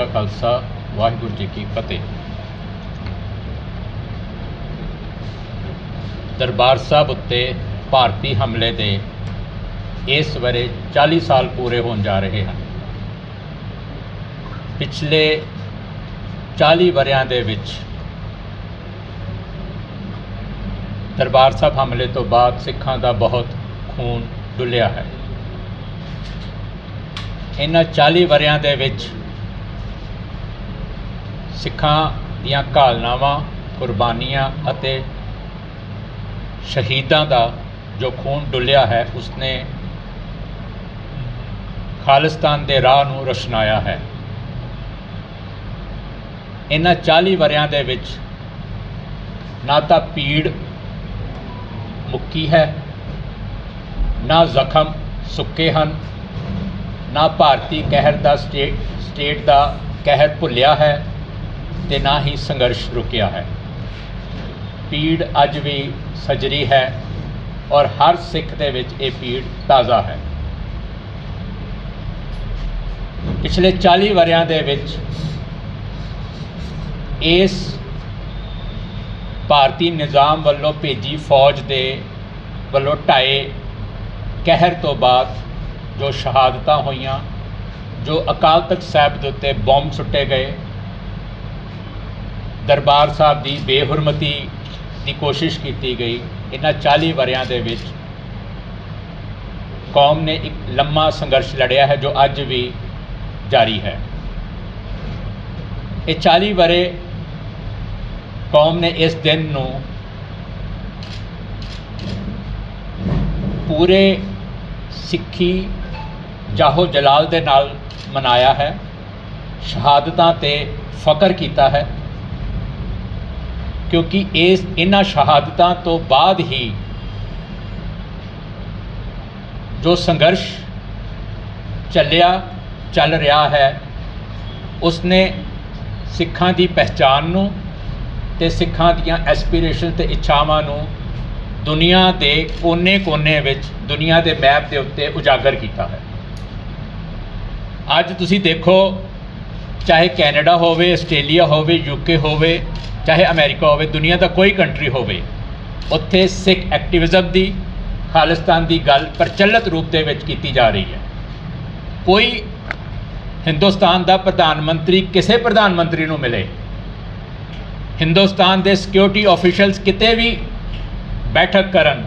ਕਾ ਖਾਲਸਾ, ਵਾਹਿਗੁਰੂ ਜੀ ਕੀ ਫਤਿਹ। ਦਰਬਾਰ ਸਾਹਿਬ ਉੱਤੇ ਭਾਰਤੀ ਹਮਲੇ ਦੇ ਇਸ ਵਰੇ 40 ਸਾਲ ਪੂਰੇ ਹੋਣ ਜਾ ਰਹੇ ਹਨ। ਪਿਛਲੇ 40 ਵਰਿਆਂ ਦੇ ਵਿੱਚ ਦਰਬਾਰ ਸਾਹਿਬ ਹਮਲੇ ਤੋਂ ਬਾਅਦ ਸਿੱਖਾਂ ਦਾ ਬਹੁਤ ਖੂਨ ਡੁੱਲਿਆ ਹੈ। ਇਹਨਾਂ 40 ਵਰਿਆਂ ਦੇ ਵਿੱਚ ਸਿੱਖਾਂ ਦੀਆਂ ਘਾਲਨਾਵਾਂ, ਕੁਰਬਾਨੀਆਂ ਅਤੇ ਸ਼ਹੀਦਾਂ ਦਾ ਜੋ ਖੂਨ ਡੁੱਲਿਆ ਹੈ, ਉਸਨੇ ਖਾਲਿਸਤਾਨ ਦੇ ਰਾਹ ਨੂੰ ਰੋਸ਼ਨਾਇਆ ਹੈ। ਇਹਨਾਂ 40 ਵਰਿਆਂ ਦੇ ਵਿੱਚ ਨਾ ਤਾਂ ਪੀੜ ਮੁੱਕੀ ਹੈ, ਨਾ ਜ਼ਖਮ ਸੁੱਕੇ ਹਨ, ਨਾ ਭਾਰਤੀ ਕਹਿਰ ਦਾ ਸਟੇਟ ਸਟੇਟ ਦਾ ਕਹਿਰ ਭੁੱਲਿਆ ਹੈ ਤੇ ਨਾ ਹੀ ਸੰਘਰਸ਼ ਰੁਕਿਆ ਹੈ। ਪੀੜ ਅੱਜ ਵੀ ਸਜਰੀ ਹੈ ਔਰ ਹਰ ਸਿੱਖ ਦੇ ਵਿੱਚ ਇਹ ਪੀੜ ਤਾਜ਼ਾ ਹੈ। ਪਿਛਲੇ 40 ਵਰਿਆਂ ਦੇ ਵਿੱਚ ਇਸ ਭਾਰਤੀ ਨਿਜ਼ਾਮ ਵੱਲੋਂ ਭੇਜੀ ਫੌਜ ਦੇ ਵੱਲੋਂ ਢਾਏ ਕਹਿਰ ਤੋਂ ਬਾਅਦ ਜੋ ਸ਼ਹਾਦਤਾਂ ਹੋਈਆਂ, ਜੋ ਅਕਾਲ ਤਖਤ ਸਾਹਿਬ ਦੇ ਉੱਤੇ ਬੰਬ ਸੁੱਟੇ ਗਏ ਦਰਬਾਰ ਸਾਹਿਬ ਦੀ ਬੇਹੁਰਮਤੀ ਦੀ ਕੋਸ਼ਿਸ਼ ਕੀਤੀ ਗਈ। ਇਹਨਾਂ 40 ਵਰਿਆਂ ਦੇ ਵਿੱਚ ਕੌਮ ਨੇ ਇੱਕ ਲੰਮਾ ਸੰਘਰਸ਼ ਲੜਿਆ ਹੈ, ਜੋ ਅੱਜ ਵੀ ਜਾਰੀ ਹੈ। ਇਹ 40 ਵਰੇ ਕੌਮ ਨੇ ਇਸ ਦਿਨ ਨੂੰ ਪੂਰੇ ਸਿੱਖੀ ਜਾਹੋ ਜਲਾਲ ਦੇ ਨਾਲ ਮਨਾਇਆ ਹੈ। ਸ਼ਹਾਦਤਾਂ ਤੇ ਫਕਰ ਕੀਤਾ ਹੈ। ਕਿਉਂਕਿ ਇਸ ਇਹਨਾਂ ਸ਼ਹਾਦਤਾਂ ਤੋਂ ਬਾਅਦ ਹੀ ਜੋ ਸੰਘਰਸ਼ ਚੱਲਿਆ, ਚੱਲ ਰਿਹਾ ਹੈ, ਉਸਨੇ ਸਿੱਖਾਂ ਦੀ ਪਹਿਚਾਨ ਨੂੰ ਤੇ ਸਿੱਖਾਂ ਦੀਆਂ ਐਸਪੀਰੇਸ਼ਨ ਤੇ ਇੱਛਾਵਾਂ ਨੂੰ ਦੁਨੀਆ ਦੇ ਕੋਨੇ-ਕੋਨੇ ਵਿੱਚ, ਦੁਨੀਆ ਦੇ ਮੈਪ ਦੇ ਉੱਤੇ ਉਜਾਗਰ ਕੀਤਾ ਹੈ। ਅੱਜ ਤੁਸੀਂ ਦੇਖੋ, ਚਾਹੇ ਕੈਨੇਡਾ ਹੋਵੇ, ਆਸਟ੍ਰੇਲੀਆ ਹੋਵੇ ਯੂਕੇ ਹੋਵੇ ਚਾਹੇ ਅਮਰੀਕਾ ਹੋਵੇ, ਦੁਨੀਆ ਦਾ ਕੋਈ ਕੰਟਰੀ ਹੋਵੇ, ਉੱਥੇ ਸਿੱਖ ਐਕਟਿਵਿਜ਼ਮ ਦੀ, ਖਾਲਿਸਤਾਨ ਦੀ ਗੱਲ ਪ੍ਰਚਲਿਤ ਰੂਪ ਦੇ ਵਿੱਚ ਕੀਤੀ ਜਾ ਰਹੀ ਹੈ। ਕੋਈ ਹਿੰਦੁਸਤਾਨ ਦਾ ਪ੍ਰਧਾਨ ਮੰਤਰੀ ਕਿਸੇ ਪ੍ਰਧਾਨ ਮੰਤਰੀ ਨੂੰ ਮਿਲੇ। ਹਿੰਦੁਸਤਾਨ ਦੇ ਸਿਕਿਉਰਿਟੀ ਆਫੀਸ਼ੀਅਲਸ ਕਿਤੇ ਵੀ ਬੈਠਕ ਕਰਨ,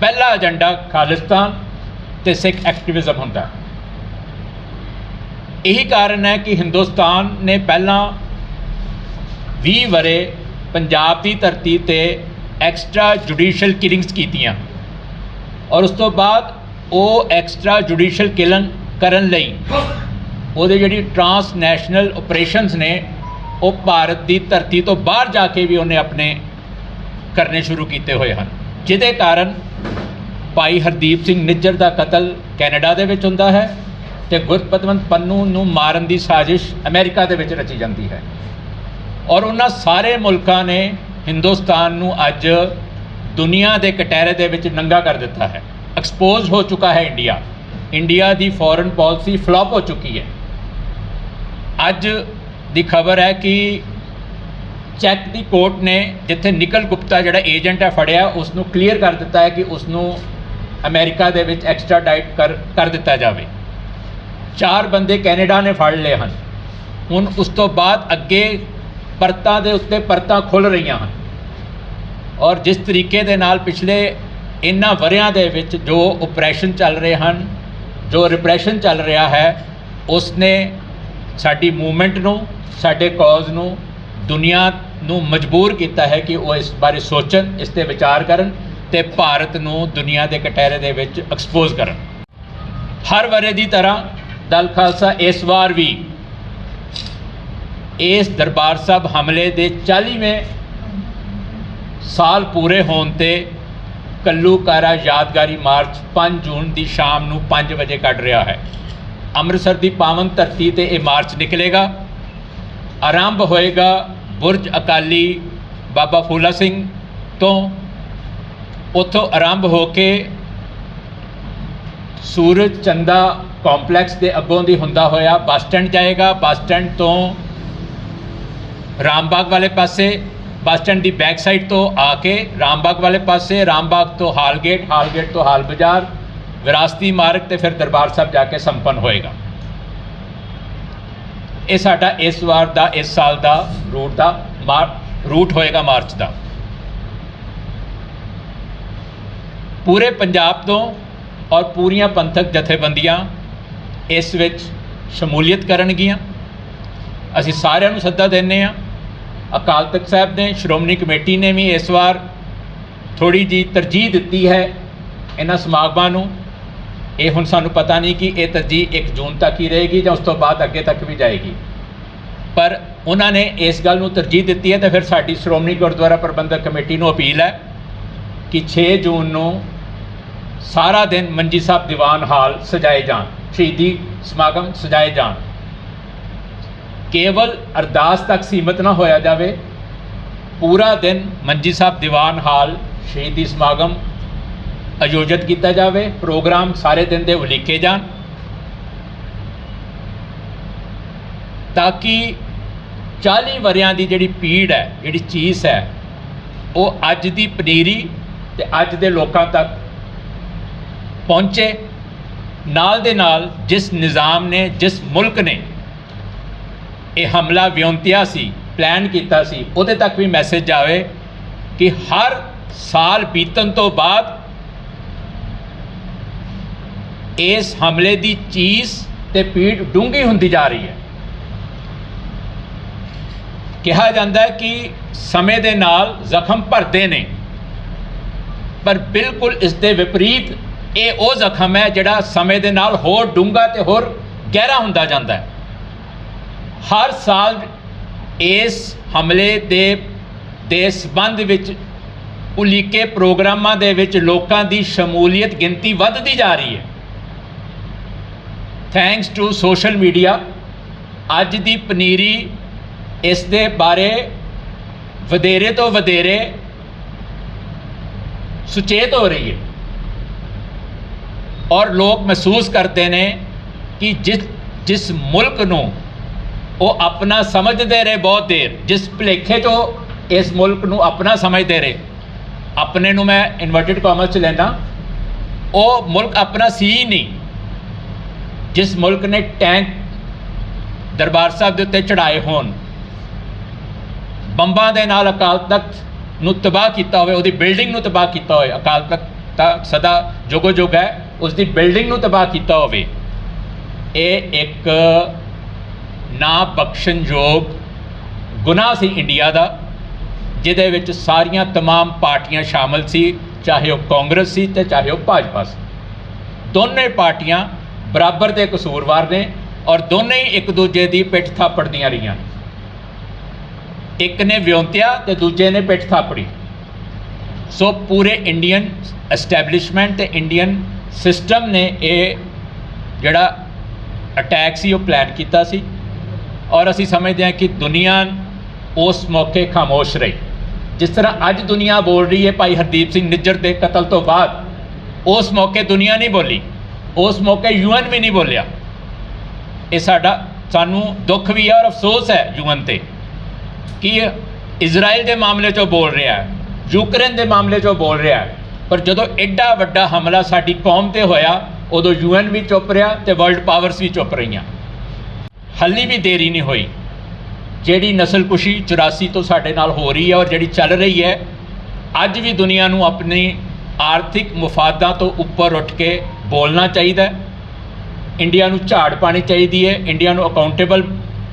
ਪਹਿਲਾ ਏਜੰਡਾ ਖਾਲਿਸਤਾਨ ਤੇ ਸਿੱਖ ਐਕਟਿਵਿਜ਼ਮ ਹੁੰਦਾ। ਇਹੀ ਕਾਰਨ ਹੈ ਕਿ ਹਿੰਦੁਸਤਾਨ ਨੇ ਪਹਿਲਾਂ 20 ਵਰੇ ਪੰਜਾਬ ਦੀ ਧਰਤੀ ਤੇ ਐਕਸਟਰਾ ਜੁਡੀਸ਼ੀਅਲ ਕਿਲਿੰਗਸ ਕੀਤੀਆਂ। ਔਰ ਉਸ ਤੋਂ ਬਾਅਦ ਉਹ ਐਕਸਟਰਾ ਜੁਡੀਸ਼ੀਅਲ ਕਿਲਿੰਗ ਕਰਨ ਲਈ ਉਹਦੇ ਜਿਹੜੀ ਟਰਾਂਸਨੈਸ਼ਨਲ ਆਪਰੇਸ਼ਨਸ ਨੇ, ਉਹ ਭਾਰਤ ਦੀ ਧਰਤੀ ਤੋਂ ਬਾਹਰ ਜਾ ਕੇ ਵੀ ਉਹਨੇ ਆਪਣੇ ਕਰਨੇ ਸ਼ੁਰੂ ਕੀਤੇ ਹੋਏ ਹਨ। ਜਿਹਦੇ ਕਾਰਨ ਭਾਈ ਹਰਦੀਪ ਸਿੰਘ ਨਿੱਜਰ ਦਾ ਕਤਲ ਕੈਨੇਡਾ ਦੇ ਵਿੱਚ ਹੁੰਦਾ ਹੈ ਤੇ ਗੁਰਪਤਵੰਤ ਪੰਨੂ ਨੂੰ ਮਾਰਨ ਦੀ ਸਾਜ਼ਿਸ਼ ਅਮਰੀਕਾ ਦੇ ਵਿੱਚ ਰਚੀ ਜਾਂਦੀ ਹੈ। ਔਰ ਉਹਨਾਂ ਸਾਰੇ ਮੁਲਕਾਂ ਨੇ ਹਿੰਦੁਸਤਾਨ ਨੂੰ ਅੱਜ ਦੁਨੀਆ ਦੇ ਕਟਹਿਰੇ ਦੇ ਵਿੱਚ ਨੰਗਾ ਕਰ ਦਿੱਤਾ ਹੈ। ਐਕਸਪੋਜ਼ ਹੋ ਚੁੱਕਾ ਹੈ ਇੰਡੀਆ। ਇੰਡੀਆ ਦੀ ਫੋਰਨ ਪਾਲਿਸੀ ਫਲॉप ਹੋ ਚੁੱਕੀ ਹੈ। ਅੱਜ ਦੀ ਖਬਰ ਹੈ ਕਿ ਚੈੱਕ ਦੀ ਕੋਰਟ ਨੇ ਜਿੱਥੇ ਨਿਕਲ ਗੁਪਤਾ ਜਿਹੜਾ ਏਜੰਟ ਹੈ ਫੜਿਆ ਉਸ ਨੂੰ ਕਲੀਅਰ ਕਰ ਦਿੱਤਾ ਹੈ ਕਿ ਉਸ ਨੂੰ ਅਮਰੀਕਾ ਦੇ ਵਿੱਚ ਐਕਸਟ੍ਰਾਡਾਈਟ ਕਰ ਕਰ ਦਿੱਤਾ ਜਾਵੇ। ਚਾਰ ਬੰਦੇ ਕੈਨੇਡਾ ਨੇ ਫੜ ਲਏ ਹਨ। ਹੁਣ ਉਸ ਤੋਂ ਬਾਅਦ ਅੱਗੇ ਪਰਤਾਂ ਦੇ ਉੱਤੇ ਪਰਤਾਂ ਖੁੱਲ ਰਹੀਆਂ ਹਨ। ਔਰ ਜਿਸ ਤਰੀਕੇ ਦੇ ਨਾਲ ਪਿਛਲੇ ਇਨ੍ਹਾਂ ਵਰਿਆਂ ਦੇ ਵਿੱਚ ਜੋ ਆਪਰੇਸ਼ਨ ਚੱਲ ਰਹੇ ਹਨ, ਜੋ ਰਿਪਰੈਸ਼ਨ ਚੱਲ ਰਿਹਾ ਹੈ ਉਸ ਨੇ ਸਾਡੀ ਮੂਵਮੈਂਟ ਨੂੰ, ਸਾਡੇ ਕਾਜ਼ ਨੂੰ, ਦੁਨੀਆ ਨੂੰ ਮਜਬੂਰ ਕੀਤਾ ਹੈ ਕਿ ਉਹ ਇਸ ਬਾਰੇ ਸੋਚਣ, ਇਸ ਤੇ ਵਿਚਾਰ ਕਰਨ ਤੇ ਭਾਰਤ ਨੂੰ ਦੁਨੀਆ ਦੇ ਕਟਹਿਰੇ ਦੇ ਵਿੱਚ ਐਕਸਪੋਜ਼ ਕਰਨ। ਹਰ ਵਰੇ ਦੀ ਤਰ੍ਹਾਂ ਦਲ ਖਾਲਸਾ ਇਸ ਵਾਰ ਵੀ ਇਸ ਦਰਬਾਰ ਸਾਹਿਬ ਹਮਲੇ ਦੇ 40ਵੇਂ ਸਾਲ ਪੂਰੇ ਹੋਣ ਤੇ ਕੱਲੂਕਾਰਾ ਯਾਦਗਾਰੀ ਮਾਰਚ 5 ਜੂਨ ਦੀ ਸ਼ਾਮ ਨੂੰ 5 ਵਜੇ ਕੱਢ ਰਿਹਾ ਹੈ। ਅੰਮ੍ਰਿਤਸਰ ਦੀ ਪਾਵਨ ਧਰਤੀ ਤੇ ਇਹ ਮਾਰਚ ਨਿਕਲੇਗਾ। ਆਰੰਭ ਹੋਏਗਾ ਬੁਰਜ ਅਕਾਲੀ ਬਾਬਾ ਫੂਲਾ ਸਿੰਘ ਤੋਂ। ਉੱਥੋਂ ਆਰੰਭ ਹੋ ਕੇ ਸੂਰਜ ਚੰਦਾ ਕੰਪਲੈਕਸ ਦੇ ਅੱਗੋਂ ਦੀ ਹੁੰਦਾ ਹੋਇਆ ਬੱਸ ਸਟੈਂਡ ਜਾਏਗਾ। ਬੱਸ ਸਟੈਂਡ ਤੋਂ ਰਾਮਬਾਗ ਵਾਲੇ ਪਾਸੇ ਬੱਸ ਸਟੈਂਡ ਦੀ ਬੈਕ ਸਾਈਡ ਤੋਂ ਆ ਕੇ ਰਾਮਬਾਗ ਵਾਲੇ ਪਾਸੇ ਰਾਮਬਾਗ ਤੋਂ ਹਾਲਗੇਟ ਹਾਲਗੇਟ ਤੋਂ ਹਾਲ ਬਾਜ਼ਾਰ ਵਿਰਾਸਤੀ ਮਾਰਗ ਤੇ ਫਿਰ ਦਰਬਾਰ ਸਾਹਿਬ ਜਾ ਕੇ ਸੰਪੰਨ ਹੋਏਗਾ ਇਹ ਸਾਡਾ ਇਸ ਵਾਰ ਦਾ ਇਸ ਸਾਲ ਦਾ ਰੂਟ ਦਾ ਮਾਰ ਰੂਟ ਹੋਏਗਾ ਮਾਰਚ ਦਾ ਪੂਰੇ ਪੰਜਾਬ ਤੋਂ ਔਰ ਪੂਰੀਆਂ ਪੰਥਕ ਜਥੇਬੰਦੀਆਂ ਇਸ ਵਿੱਚ ਸ਼ਮੂਲੀਅਤ ਕਰਨਗੀਆਂ ਅਸੀਂ ਸਾਰਿਆਂ ਨੂੰ ਸੱਦਾ ਦਿੰਦੇ ਹਾਂ ਅਕਾਲ ਤਖਤ ਸਾਹਿਬ ਨੇ, ਸ਼੍ਰੋਮਣੀ ਕਮੇਟੀ ਨੇ ਵੀ ਇਸ ਵਾਰ ਥੋੜੀ ਜੀ ਤਰਜੀਹ ਦਿੱਤੀ ਹੈ ਇਹਨਾਂ ਸਮਾਗਮਾਂ ਨੂੰ। ਇਹ ਹੁਣ ਸਾਨੂੰ ਪਤਾ ਨਹੀਂ ਕਿ ਇਹ ਤਰਜੀਹ 1 ਜੂਨ ਤੱਕ ਹੀ ਰਹੇਗੀ ਜਾਂ ਉਸ ਤੋਂ ਬਾਅਦ ਅੱਗੇ ਤੱਕ ਵੀ ਜਾਏਗੀ। ਪਰ ਉਹਨਾਂ ਨੇ ਇਸ ਗੱਲ ਨੂੰ ਤਰਜੀਹ ਦਿੱਤੀ ਹੈ ਤਾਂ ਫਿਰ ਸਾਡੀ ਸ਼੍ਰੋਮਣੀ ਗੁਰਦੁਆਰਾ ਪ੍ਰਬੰਧਕ ਕਮੇਟੀ ਨੂੰ ਅਪੀਲ ਹੈ ਕਿ 6 ਜੂਨ ਨੂੰ ਸਾਰਾ ਦਿਨ ਮੰਜੀ ਸਾਹਿਬ ਦੀਵਾਨ ਹਾਲ ਸਜਾਏ ਜਾਣ, ਸ਼ਹੀਦੀ ਸਮਾਗਮ ਸਜਾਏ ਜਾਣ। ਕੇਵਲ ਅਰਦਾਸ ਤੱਕ ਸੀਮਤ ਨਾ ਹੋਇਆ ਜਾਵੇ, ਪੂਰਾ ਦਿਨ ਮੰਜੀ ਸਾਹਿਬ ਦੀਵਾਨ ਹਾਲ, ਸ਼ਹੀਦੀ ਸਮਾਗਮ ਆਯੋਜਿਤ ਕੀਤਾ ਜਾਵੇ, ਪ੍ਰੋਗਰਾਮ ਸਾਰੇ ਦਿਨ ਦੇ ਉਲੀਕੇ ਜਾਣ, ਤਾਂ ਕਿ 40 ਵਰਿਆਂ ਦੀ ਜਿਹੜੀ ਪੀੜ ਹੈ, ਜਿਹੜੀ ਚੀਜ਼ ਹੈ, ਉਹ ਅੱਜ ਦੀ ਪਨੀਰੀ ਤੇ ਅੱਜ ਦੇ ਲੋਕਾਂ ਤੱਕ ਪਹੁੰਚੇ। ਨਾਲ ਦੇ ਨਾਲ ਜਿਸ ਨਿਜ਼ਾਮ ਨੇ, ਜਿਸ ਮੁਲਕ ਨੇ ਇਹ ਹਮਲਾ ਵਿਉਂਤਿਆ ਸੀ ਪਲਾਨ ਕੀਤਾ ਸੀ, ਉਹਦੇ ਤੱਕ ਵੀ ਮੈਸੇਜ ਜਾਵੇ ਕਿ ਹਰ ਸਾਲ ਬੀਤਣ ਤੋਂ ਬਾਅਦ ਇਸ ਹਮਲੇ ਦੀ ਚੀਜ਼ ਤੇ ਪੀੜ ਡੂੰਘੀ ਹੁੰਦੀ ਜਾ ਰਹੀ ਹੈ। ਕਿਹਾ ਜਾਂਦਾ ਹੈ ਕਿ ਸਮੇਂ ਦੇ ਨਾਲ ਜ਼ਖਮ ਭਰਦੇ ਨੇ, ਪਰ ਬਿਲਕੁਲ ਇਸ ਦੇ ਵਿਪਰੀਤ ਇਹ ਉਹ ਜ਼ਖਮ ਹੈ ਜਿਹੜਾ ਸਮੇਂ ਦੇ ਨਾਲ ਹੋਰ ਡੂੰਘਾ ਤੇ ਹੋਰ ਗਹਿਰਾ ਹੁੰਦਾ ਜਾਂਦਾ ਹੈ। ਹਰ ਸਾਲ ਇਸ ਹਮਲੇ ਦੇ ਦੇ ਸੰਬੰਧ ਵਿੱਚ ਉਲੀਕੇ ਪ੍ਰੋਗਰਾਮਾਂ ਦੇ ਵਿੱਚ ਲੋਕਾਂ ਦੀ ਸ਼ਮੂਲੀਅਤ ਗਿਣਤੀ ਵੱਧਦੀ ਜਾ ਰਹੀ ਹੈ। ਥੈਂਕਸ ਟੂ ਸੋਸ਼ਲ ਮੀਡੀਆ ਅੱਜ ਦੀ ਪਨੀਰੀ ਇਸ ਦੇ ਬਾਰੇ ਵਧੇਰੇ ਤੋਂ ਵਧੇਰੇ ਸੁਚੇਤ ਹੋ ਰਹੀ ਹੈ। ਔਰ ਲੋਕ ਮਹਿਸੂਸ ਕਰਦੇ ਨੇ ਕਿ ਜਿਸ ਜਿਸ ਮੁਲਕ ਨੂੰ ਉਹ ਆਪਣਾ ਸਮਝਦੇ ਰਹੇ ਬਹੁਤ ਦੇਰ। ਜਿਸ ਭੁਲੇਖੇ ਤੋਂ ਇਸ ਮੁਲਕ ਨੂੰ ਆਪਣਾ ਸਮਝਦੇ ਰਹੇ। ਆਪਣੇ ਨੂੰ ਮੈਂ ਇਨਵਰਟਡ ਕਾਮਰਸ ਚ ਲੈਂਦਾ। ਉਹ ਮੁਲਕ ਆਪਣਾ ਸੀ ਹੀ ਨਹੀਂ। ਜਿਸ ਮੁਲਕ ਨੇ ਟੈਂਕ ਦਰਬਾਰ ਸਾਹਿਬ ਦੇ ਉੱਤੇ ਚੜਾਏ ਹੋਣ, ਬੰਬਾਂ ਦੇ ਨਾਲ ਅਕਾਲ ਤਖਤ ਨੂੰ ਤਬਾਹ ਕੀਤਾ ਹੋਵੇ, ਉਹਦੀ ਬਿਲਡਿੰਗ ਨੂੰ ਤਬਾਹ ਕੀਤਾ ਹੋਵੇ, ਅਕਾਲ ਤਖਤ ਤਾਂ ਸਦਾ ਜੋਗੋ ਜੋਗ ਹੈ ਉਸ ਦੀ ਬਿਲਡਿੰਗ ਨੂੰ ਤਬਾਹ ਕੀਤਾ ਹੋਵੇ। ਇਹ ਇੱਕ ਨਾ ਬਖਸ਼ਣਯੋਗ ਗੁਨਾਹ ਸੀ ਇੰਡੀਆ ਦਾ ਜਿਹਦੇ ਵਿੱਚ ਸਾਰੀਆਂ तमाम ਪਾਰਟੀਆਂ ਸ਼ਾਮਲ ਸੀ ਚਾਹੇ ਉਹ ਕਾਂਗਰਸ ਸੀ ਤੇ ਚਾਹੇ ਉਹ ਭਾਜਪਾ ਸੀ ਦੋਨੇ ਪਾਰਟੀਆਂ ਬਰਾਬਰ ਦੇ ਕਸੂਰਵਾਰ ਨੇ ਔਰ ਦੋਨੇ ਹੀ ਇੱਕ ਦੂਜੇ ਦੀ ਪਿੱਠ ਥਾਪੜਦੀਆਂ ਰਹੀਆਂ ਇੱਕ ਨੇ ਵਿਉਂਤਿਆ ਤੇ ਦੂਜੇ ਨੇ ਪਿੱਠ ਥਾਪੜੀ ਸੋ ਪੂਰੇ ਇੰਡੀਅਨ ਐਸਟੈਬਲਿਸ਼ਮੈਂਟ ਤੇ ਇੰਡੀਅਨ ਸਿਸਟਮ ਨੇ ਇਹ ਜਿਹੜਾ ਅਟੈਕ ਸੀ ਉਹ ਪਲਾਨ ਕੀਤਾ ਸੀ ਔਰ ਅਸੀਂ ਸਮਝਦੇ ਹਾਂ ਕਿ ਦੁਨੀਆ ਉਸ ਮੌਕੇ ਖਾਮੋਸ਼ ਰਹੀ। ਜਿਸ ਤਰ੍ਹਾਂ ਅੱਜ ਦੁਨੀਆ ਬੋਲ ਰਹੀ ਹੈ ਭਾਈ ਹਰਦੀਪ ਸਿੰਘ ਨਿੱਜਰ ਦੇ ਕਤਲ ਤੋਂ ਬਾਅਦ, ਉਸ ਮੌਕੇ ਦੁਨੀਆ ਨਹੀਂ ਬੋਲੀ, ਉਸ ਮੌਕੇ ਯੂਐਨ ਵੀ ਨਹੀਂ ਬੋਲਿਆ। ਇਹ ਸਾਡਾ, ਸਾਨੂੰ ਦੁੱਖ ਵੀ ਹੈ ਔਰ ਅਫਸੋਸ ਹੈ ਯੂਐਨ ਤੇ ਕਿ ਇਜ਼ਰਾਈਲ ਦੇ ਮਾਮਲੇ 'ਚੋਂ ਬੋਲ ਰਿਹਾ ਹੈ, ਯੂਕਰੇਨ ਦੇ ਮਾਮਲੇ 'ਚੋਂ ਬੋਲ ਰਿਹਾ ਹੈ। ਪਰ ਜਦੋਂ ਐਡਾ ਵੱਡਾ ਹਮਲਾ ਸਾਡੀ ਕੌਮ ਤੇ ਹੋਇਆ, ਉਦੋਂ ਯੂਐਨ ਵੀ ਚੁੱਪ ਰਿਹਾ ਤੇ ਵਰਲਡ ਪਾਵਰਸ ਵੀ ਚੁੱਪ ਰਹੀਆਂ। ਹਾਲੀ ਵੀ ਦੇਰੀ ਨਹੀਂ ਹੋਈ। ਜਿਹੜੀ ਨਸਲਕੁਸ਼ੀ 84 ਤੋਂ ਸਾਡੇ ਨਾਲ ਹੋ ਰਹੀ ਹੈ ਔਰ ਜਿਹੜੀ ਚੱਲ ਰਹੀ ਹੈ, ਅੱਜ ਵੀ ਦੁਨੀਆ ਨੂੰ ਆਪਣੀ ਆਰਥਿਕ ਮੁਫਾਦਾਂ ਤੋਂ ਉੱਪਰ ਉੱਠ ਕੇ ਬੋਲਣਾ ਚਾਹੀਦਾ ਹੈ। ਇੰਡੀਆ ਨੂੰ ਝਾੜ ਪਾਣੀ ਚਾਹੀਦੀ ਹੈ, ਇੰਡੀਆ ਨੂੰ ਅਕਾਊਂਟੇਬਲ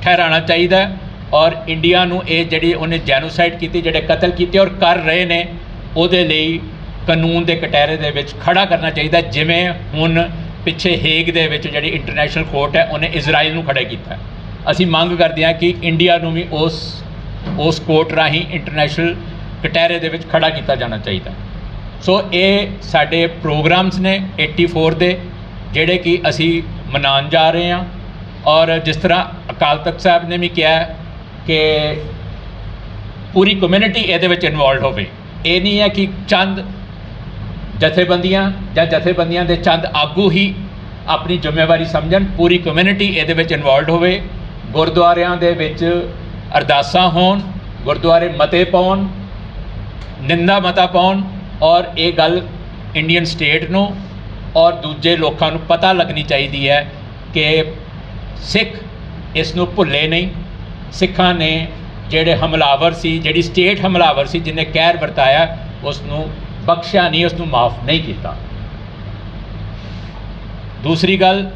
ਠਹਿਰਾਣਾ ਚਾਹੀਦਾ ਹੈ ਔਰ ਇੰਡੀਆ ਨੂੰ ਇਹ ਜਿਹੜੀ ਉਹਨੇ ਜੈਨੋਸਾਈਡ ਕੀਤੀ, ਜਿਹੜੇ ਕਤਲ ਕੀਤੇ ਔਰ ਕਰ ਰਹੇ ਨੇ, ਉਹਦੇ ਲਈ ਕਾਨੂੰਨ ਦੇ ਕਟਹਿਰੇ ਦੇ ਵਿੱਚ ਖੜਾ ਕਰਨਾ ਚਾਹੀਦਾ ਜਿਵੇਂ ਹੁਣ ਪਿੱਛੇ ਹੇਗ ਦੇ ਵਿੱਚ ਜਿਹੜੀ ਇੰਟਰਨੈਸ਼ਨਲ ਕੋਰਟ ਹੈ, ਉਹਨੇ ਇਜ਼ਰਾਈਲ ਨੂੰ ਖੜਾ ਕੀਤਾ ਅਸੀਂ ਮੰਗ ਕਰਦੇ ਹਾਂ ਕਿ ਇੰਡੀਆ ਨੂੰ ਵੀ ਉਸ ਉਸ ਕੋਰਟ ਰਾਹੀਂ ਇੰਟਰਨੈਸ਼ਨਲ ਕਟਹਿਰੇ ਦੇ ਵਿੱਚ ਖੜਾ ਕੀਤਾ ਜਾਣਾ ਚਾਹੀਦਾ ਸੋ ਇਹ ਸਾਡੇ ਪ੍ਰੋਗਰਾਮਸ ਨੇ 84 ਦੇ, ਜਿਹੜੇ ਕਿ ਅਸੀਂ ਮਨਾਉਣ ਜਾ ਰਹੇ ਹਾਂ। ਔਰ ਜਿਸ ਤਰ੍ਹਾਂ ਅਕਾਲ ਤਖਤ ਸਾਹਿਬ ਨੇ ਵੀ ਕਿਹਾ ਕਿ ਪੂਰੀ ਕਮਿਊਨਿਟੀ ਇਹਦੇ ਵਿੱਚ ਇਨਵੋਲਡ ਹੋਵੇ। ਇਹ ਨਹੀਂ ਹੈ ਕਿ ਚੰਦ ਜਥੇਬੰਦੀਆਂ ਜਾਂ ਜਥੇਬੰਦੀਆਂ ਦੇ ਚੰਦ ਆਗੂ ਹੀ ਆਪਣੀ ਜ਼ਿੰਮੇਵਾਰੀ ਸਮਝਣ, ਪੂਰੀ ਕਮਿਊਨਿਟੀ ਇਹਦੇ ਵਿੱਚ ਇਨਵੋਲਡ ਹੋਵੇ, ਗੁਰਦੁਆਰਿਆਂ ਦੇ ਵਿੱਚ ਅਰਦਾਸਾਂ ਹੋਣ, ਗੁਰਦੁਆਰੇ ਮਤੇ ਪਾਉਣ, ਨਿੰਦਾ ਮਤਾ ਪਾਉਣ ਔਰ ਇਹ ਗੱਲ ਇੰਡੀਅਨ ਸਟੇਟ ਨੂੰ ਔਰ ਦੂਜੇ ਲੋਕਾਂ ਨੂੰ ਪਤਾ ਲੱਗਣੀ ਚਾਹੀਦੀ ਹੈ ਕਿ ਸਿੱਖ ਇਸ ਨੂੰ ਭੁੱਲੇ ਨਹੀਂ। ਸਿੱਖਾਂ ਨੇ ਜਿਹੜੇ ਹਮਲਾਵਰ ਸੀ, ਜਿਹੜੀ ਸਟੇਟ ਹਮਲਾਵਰ ਸੀ, ਜਿਹਨੇ ਕਹਿਰ ਵਰਤਾਇਆ ਉਸ ਨੂੰ ਬਖਸ਼ਿਆ ਨਹੀਂ ਉਸ ਨੂੰ ਮਾਫ ਨਹੀਂ ਕੀਤਾ। ਦੂਸਰੀ ਗੱਲ